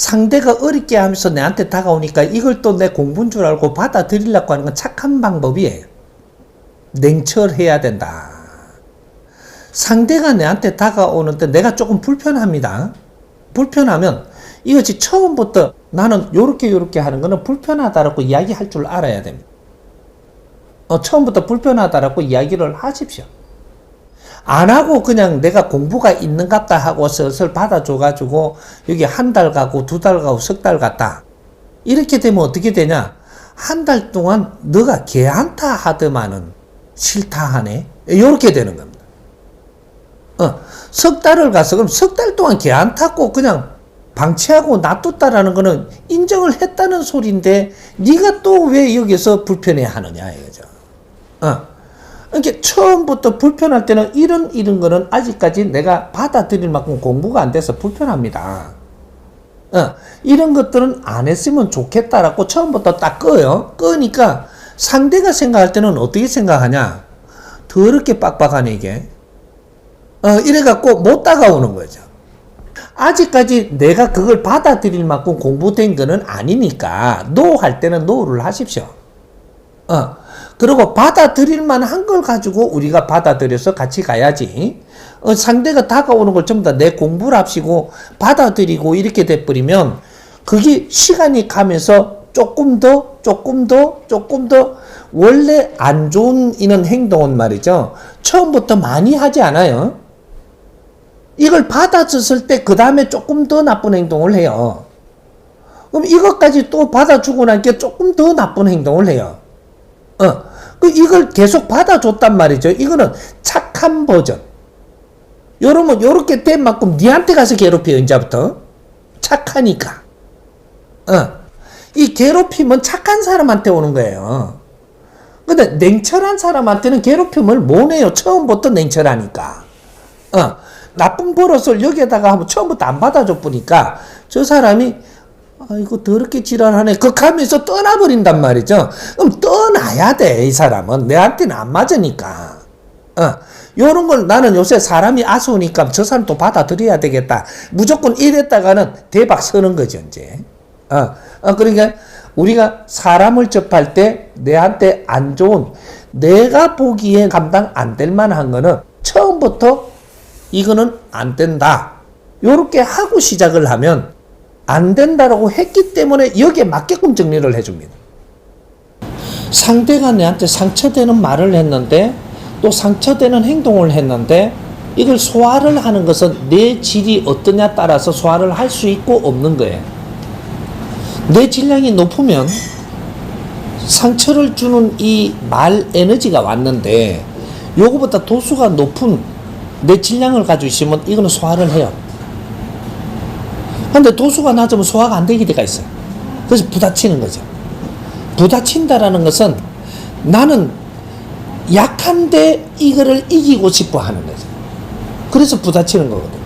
상대가 어렵게 하면서 내한테 다가오니까 이걸 또 내 공부인 줄 알고 받아들이려고 하는 건 착한 방법이에요. 냉철해야 된다. 상대가 내한테 다가오는데 내가 조금 불편합니다. 불편하면 이것이 처음부터 나는 요렇게 요렇게 하는 거는 불편하다라고 이야기할 줄 알아야 됩니다. 어, 처음부터 불편하다라고 이야기를 하십시오. 안 하고 그냥 내가 공부가 있는갑다 하고 슬슬 받아줘가지고 여기 한 달 가고 두 달 가고 석 달 갔다. 이렇게 되면 어떻게 되냐? 한 달 동안 너가 개한타 하더만은 싫다 하네. 이렇게 되는 겁니다. 어, 석 달을 가서 그럼 석 달 동안 개안 탔고 그냥 방치하고 놔뒀다라는 거는 인정을 했다는 소리인데 네가 또 왜 여기서 불편해 하느냐 이거죠. 어. 이렇게 처음부터 불편할 때는 이런 이런 거는 아직까지 내가 받아들일 만큼 공부가 안 돼서 불편합니다. 어, 이런 것들은 안 했으면 좋겠다라고 처음부터 딱 꺼요. 끄니까 상대가 생각할 때는 어떻게 생각하냐? 더럽게 빡빡하네 이게. 어, 이래갖고 못 다가오는 거죠. 아직까지 내가 그걸 받아들일 만큼 공부된 거는 아니니까 노할 때는 노를 하십시오. 어. 그리고 받아들일 만한 걸 가지고 우리가 받아들여서 같이 가야지. 어, 상대가 다가오는 걸 전부 다 내 공부를 합시고 받아들이고 이렇게 돼버리면 그게 시간이 가면서 조금 더, 조금 더, 조금 더 원래 안 좋은 이런 행동은 말이죠. 처음부터 많이 하지 않아요. 이걸 받아줬을 때 그 다음에 조금 더 나쁜 행동을 해요. 그럼 이것까지 또 받아주고 나니까 조금 더 나쁜 행동을 해요. 어, 그 이걸 계속 받아줬단 말이죠. 이거는 착한 버전. 요러면 요렇게 된 만큼 니한테 가서 괴롭혀요, 이제부터. 착하니까. 어. 이 괴롭힘은 착한 사람한테 오는 거예요. 근데 냉철한 사람한테는 괴롭힘을 못 해요. 처음부터 냉철하니까. 어. 나쁜 버릇을 여기에다가 처음부터 안 받아줘 보니까 저 사람이 아이고 더럽게 지랄하네. 극하면서 떠나버린단 말이죠. 그럼 떠나야 돼 이 사람은. 내한테는 안 맞으니까. 어 요런 걸 나는 요새 사람이 아쉬우니까 저 사람 또 받아들여야 되겠다. 무조건 이랬다가는 대박 서는 거죠 이제. 어, 어 그러니까 우리가 사람을 접할 때 내한테 안 좋은 내가 보기에 감당 안 될 만한 거는 처음부터 이거는 안 된다. 요렇게 하고 시작을 하면 안 된다라고 했기 때문에 여기에 맞게끔 정리를 해줍니다. 상대가 내한테 상처되는 말을 했는데 또 상처되는 행동을 했는데 이걸 소화를 하는 것은 내 질이 어떠냐 따라서 소화를 할 수 있고 없는 거예요. 내 질량이 높으면 상처를 주는 이 말 에너지가 왔는데 요거보다 도수가 높은 내 질량을 가지고 있으면 이거는 소화를 해요. 근데 도수가 낮으면 소화가 안 되게 돼가 있어요. 그래서 부딪히는 거죠. 부딪힌다라는 것은 나는 약한데 이거를 이기고 싶어 하는 거죠. 그래서 부딪히는 거거든.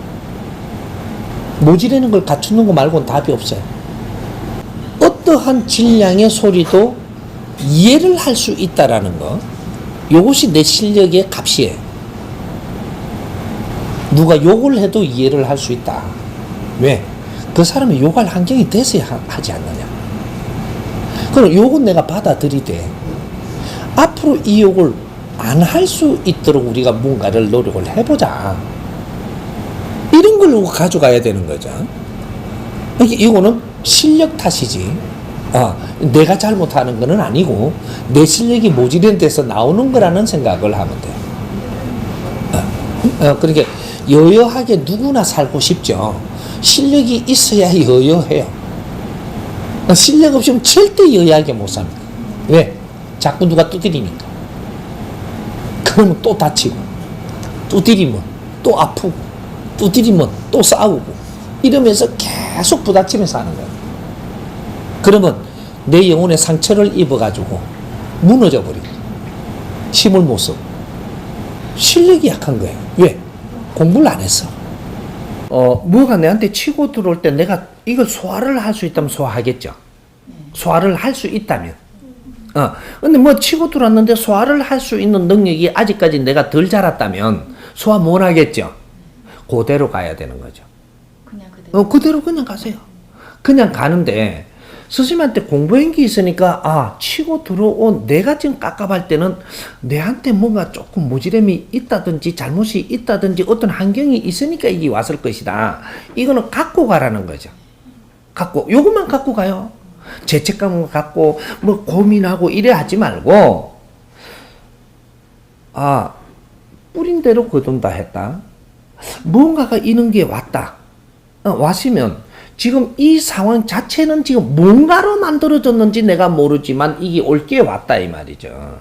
모지라는 걸 갖추는 거 말고는 답이 없어요. 어떠한 질량의 소리도 이해를 할 수 있다라는 거. 이것이 내 실력의 값이에요. 누가 욕을 해도 이해를 할 수 있다. 왜? 그 사람이 욕할 환경이 돼서야 하, 지 않느냐. 그럼 욕은 내가 받아들이되, 앞으로 이 욕을 안 할 수 있도록 우리가 뭔가를 노력을 해보자. 이런 걸 가져가야 되는 거죠. 이거는 실력 탓이지. 어, 내가 잘못하는 거는 아니고, 내 실력이 모자란 데서 나오는 거라는 생각을 하면 돼. 어, 어, 그러니까, 여여하게 누구나 살고 싶죠. 실력이 있어야 여여해요. 실력 없으면 절대 여여하게 못 삽니다. 왜? 자꾸 누가 두드리니까. 그러면 또 다치고, 두드리면 또 아프고, 두드리면 또 싸우고, 이러면서 계속 부딪히면서 하는 거예요. 그러면 내 영혼에 상처를 입어가지고 무너져 버리고, 힘을 못 쓰고, 실력이 약한 거예요. 왜? 공부를 안 했어. 어, 뭐가 내한테 치고 들어올 때 내가 이걸 소화를 할 수 있다면 소화하겠죠. 소화를 할 수 있다면. 어, 근데 뭐 치고 들어왔는데 소화를 할 수 있는 능력이 아직까지 내가 덜 자랐다면 소화 못 하겠죠. 그대로 가야 되는 거죠. 그냥 그대로. 어, 그대로 그냥 가세요. 그냥 가는데 스승님한테 공부행기 있으니까 아 치고 들어온 내가 지금 깝깝할 때는 내한테 뭔가 조금 모지름이 있다든지 잘못이 있다든지 어떤 환경이 있으니까 이게 왔을 것이다. 이거는 갖고 가라는 거죠. 갖고 요것만 갖고 가요. 죄책감을 갖고 뭐 고민하고 이래 하지 말고 아 뿌린 대로 거둔다 했다. 무언가가 이런 게 왔다. 어, 왔으면 지금 이 상황 자체는 지금 뭔가로 만들어졌는지 내가 모르지만 이게 올게 왔다 이 말이죠.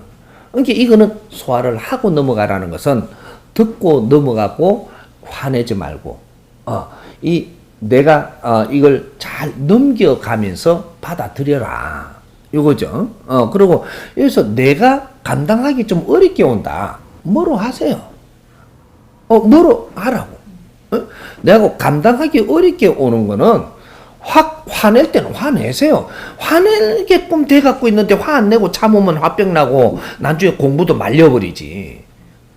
그러니까 이거는 소화를 하고 넘어가라는 것은 듣고 넘어가고 화내지 말고 어, 이 내가 어, 이걸 잘 넘겨가면서 받아들여라. 이거죠. 어, 그리고 여기서 내가 감당하기 좀 어렵게 온다. 뭐로 하세요? 어, 뭐로 하라고. 어? 내가 감당하기 어렵게 오는 거는 확 화낼 때는 화내세요. 화내게끔 돼 갖고 있는데 화 안 내고 참으면 화병 나고 나중에 공부도 말려버리지.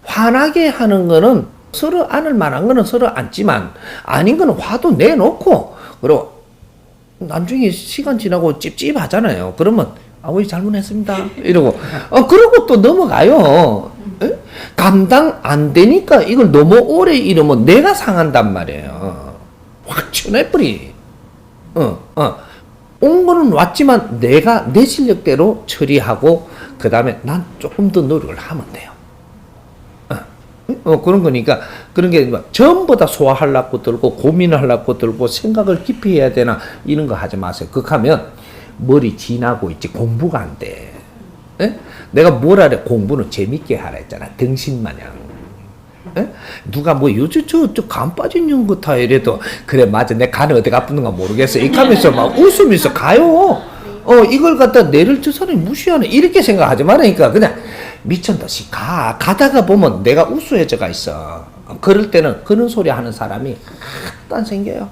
화나게 하는 거는 서로 안을 만한 거는 서로 안지만 아닌 거는 화도 내놓고 그리고 나중에 시간 지나고 찝찝하잖아요. 그러면 아버지 잘못했습니다. 이러고 어 그러고 또 넘어가요. 에? 감당 안 되니까 이걸 너무 오래 이러면 내가 상한단 말이에요. 확 쳐내버리. 어, 어. 온 거는 왔지만 내가 내 실력대로 처리하고 그 다음에 난 조금 더 노력을 하면 돼요. 어, 그런 거니까 그런 게막 전부 다 소화하려고 들고 고민하려고 들고 생각을 깊이 해야 되나 이런 거 하지 마세요. 그렇게 하면 머리 지나고 있지 공부가 안 돼. 예? 내가 뭘 하래 공부는 재밌게 하라 했잖아. 등신 마냥. 예? 누가 뭐 요즘 저저간 빠진 년 같아 이래도 그래 맞아 내 간이 어디 아픈가 모르겠어 이렇게 하면서 막 웃으면서 가요 어 이걸 갖다 내를 저 사람이 무시하네 이렇게 생각하지 말라니까 그냥 듯이 가 가다가 보면 내가 우수해져가 있어 그럴 때는 그런 소리 하는 사람이 딴 생겨요